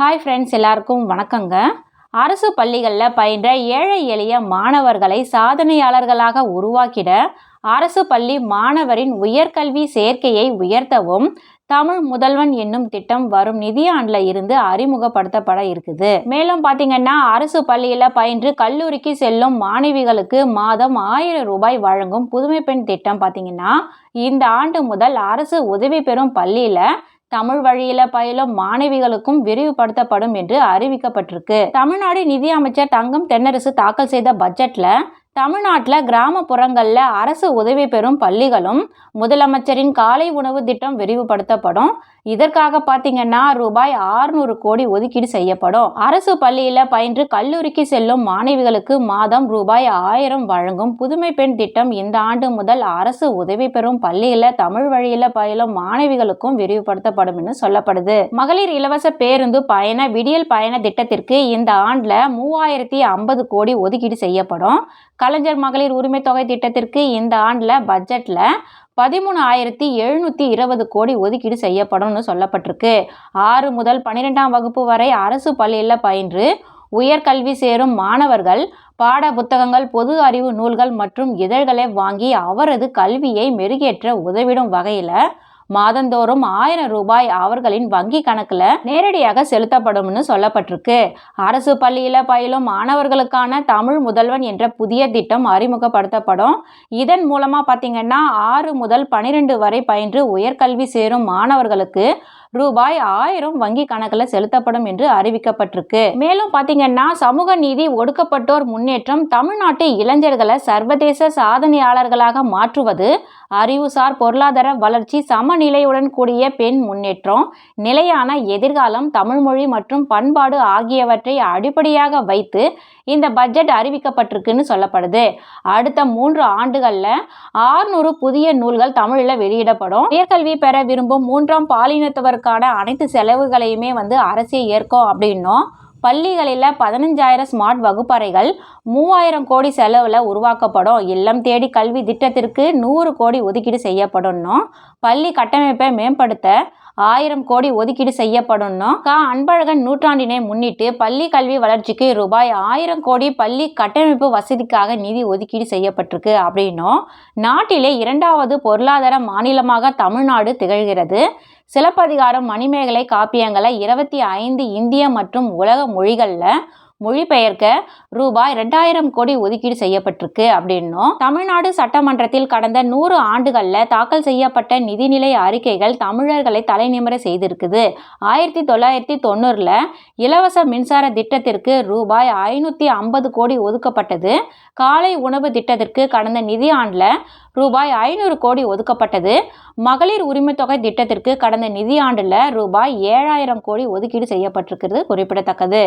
Hi friends எல்லாருக்கும் வணக்கங்க. அரசு பள்ளிகளில் பயின்ற ஏழை எளிய மாணவர்களை சாதனையாளர்களாக உருவாக்கிட அரசு பள்ளி மாணவரின் உயர்கல்வி சேர்க்கையை உயர்த்தவும் தமிழ் முதல்வன் என்னும் திட்டம் வரும் நிதியாண்டில் இருந்து அறிமுகப்படுத்தப்பட இருக்குது. மேலும் பார்த்தீங்கன்னா அரசு பள்ளியில் பயின்று கல்லூரிக்கு செல்லும் மாணவிகளுக்கு மாதம் ஆயிரம் ரூபாய் வழங்கும் புதுமை பெண் திட்டம் பார்த்தீங்கன்னா இந்த ஆண்டு முதல் அரசு உதவி பெறும் பள்ளியில் தமிழ் வழியில பயிலும் மாணவிகளுக்கும் விரிவுபடுத்தப்படும் என்று அறிவிக்கப்பட்டிருக்கு. தமிழ்நாடு நிதி அமைச்சர் தங்கம் தென்னரசு தாக்கல் செய்த பட்ஜெட்ல தமிழ்நாட்டில் கிராமப்புறங்களில் அரசு உதவி பெறும் பள்ளிகளும் முதலமைச்சரின் காலை உணவு திட்டம் விரிவுபடுத்தப்படும். இதற்காக பார்த்தீங்கன்னா ரூபாய் ஆறுநூறு கோடி ஒதுக்கீடு செய்யப்படும். அரசு பள்ளியில் பயின்று கல்லூரிக்கு செல்லும் மாணவிகளுக்கு மாதம் ரூபாய் ஆயிரம் வழங்கும் புதுமை பெண் திட்டம் இந்த ஆண்டு முதல் அரசு உதவி பெறும் பள்ளியில் தமிழ் வழியில் பயிலும் மாணவிகளுக்கும் விரிவுபடுத்தப்படும் என்று சொல்லப்படுது. மகளிர் இலவச பேருந்து பயண விடியல் பயண திட்டத்திற்கு இந்த ஆண்டில் மூவாயிரத்தி ஐம்பது கோடி ஒதுக்கீடு செய்யப்படும். கலைஞர் மகளிர் உரிமை தொகை திட்டத்திற்கு இந்த ஆண்டில் பட்ஜெட்டில் பதிமூணு ஆயிரத்தி எழுநூற்றி இருபது கோடி ஒதுக்கீடு செய்யப்படும்னு சொல்லப்பட்டிருக்கு. ஆறு முதல் பன்னிரெண்டாம் வகுப்பு வரை அரசு பள்ளியில் பயின்று உயர்கல்வி சேரும் மாணவர்கள் பாட புத்தகங்கள் பொது அறிவு நூல்கள் மற்றும் இதழ்களை வாங்கி அவரது கல்வியை மெருகேற்ற உதவிடும் வகையில் மாதந்தோறும் ஆயிரம் ரூபாய் அவர்களின் வங்கி கணக்கில் நேரடியாக செலுத்தப்படும்னு சொல்லப்பட்டிருக்கு. அரசு பள்ளியில் பயிலும் மாணவர்களுக்கான தமிழ் முதல்வன் என்ற புதிய திட்டம் அறிமுகப்படுத்தப்படும். இதன் மூலமாக பார்த்தீங்கன்னா ஆறு முதல் பனிரெண்டு வரை பயின்று உயர்கல்வி சேரும் மாணவர்களுக்கு ரூபாய் ஆயிரம் வங்கி கணக்கில் செலுத்தப்படும் என்று அறிவிக்கப்பட்டிருக்கு. மேலும் பார்த்தீங்கன்னா சமூக நீதி ஒடுக்கப்பட்டோர் முன்னேற்றம் தமிழ்நாட்டு இளைஞர்களை சர்வதேச சாதனையாளர்களாக மாற்றுவது அறிவுசார் பொருளாதார வளர்ச்சி சமநிலையுடன் கூடிய பெண் முன்னேற்றம் நிலையான எதிர்காலம் தமிழ்மொழி மற்றும் பண்பாடு ஆகியவற்றை அடிப்படையாக வைத்து இந்த பட்ஜெட் அறிவிக்கப்பட்டிருக்குன்னு சொல்லப்படுது. அடுத்த மூன்று ஆண்டுகளில் ஆறுநூறு புதிய நூல்கள் தமிழில் வெளியிடப்படும். உயர்கல்வி பெற விரும்பும் மூன்றாம் பாலினத்தவருக்கான அனைத்து செலவுகளையுமே வந்து அரசே ஏற்கும் அப்படின்னும் பள்ளிகளில் பதினஞ்சாயிரம் ஸ்மார்ட் வகுப்பறைகள் மூவாயிரம் கோடி செலவில் உருவாக்கப்படும். இல்லம் தேடி கல்வி திட்டத்திற்கு நூறு கோடி ஒதுக்கீடு செய்யப்படும்னும் பள்ளி கட்டமைப்பை மேம்படுத்த ஆயிரம் கோடி ஒதுக்கீடு செய்யப்படும்னும் கா. அன்பழகன் நூற்றாண்டினை முன்னிட்டு பள்ளி கல்வி வளர்ச்சிக்கு ரூபாய் ஆயிரம் கோடி பள்ளி கட்டமைப்பு வசதிக்காக நிதி ஒதுக்கீடு செய்யப்பட்டிருக்கு அப்படின்னும் நாட்டிலே இரண்டாவது பொருளாதார மாநிலமாக தமிழ்நாடு திகழ்கிறது. சிலப்பதிகாரம் மணிமேகலை காப்பியங்களை இருபத்தி ஐந்து இந்திய மற்றும் உலக மொழிகளில் மொழிபெயர்க்க ரூபாய் ரெண்டாயிரம் கோடி ஒதுக்கீடு செய்யப்பட்டிருக்கு அப்படின்னும். தமிழ்நாடு சட்டமன்றத்தில் கடந்த நூறு ஆண்டுகளில் தாக்கல் செய்யப்பட்ட நிதிநிலை அறிக்கைகள் தமிழர்களை தலைநிமிர செய்திருக்குது. ஆயிரத்தி தொள்ளாயிரத்தி தொண்ணூறில் இலவச மின்சார திட்டத்திற்கு ரூபாய் ஐநூற்றி ஐம்பது கோடி ஒதுக்கப்பட்டது. காலை உணவு திட்டத்திற்கு கடந்த நிதி ஆண்டில் ரூபாய் ஐநூறு கோடி ஒதுக்கப்பட்டது. மகளிர் உரிமை தொகை திட்டத்திற்கு கடந்த நிதியாண்டில் ரூபாய் ஏழாயிரம் கோடி ஒதுக்கீடு செய்யப்பட்டிருக்கிறது குறிப்பிடத்தக்கது.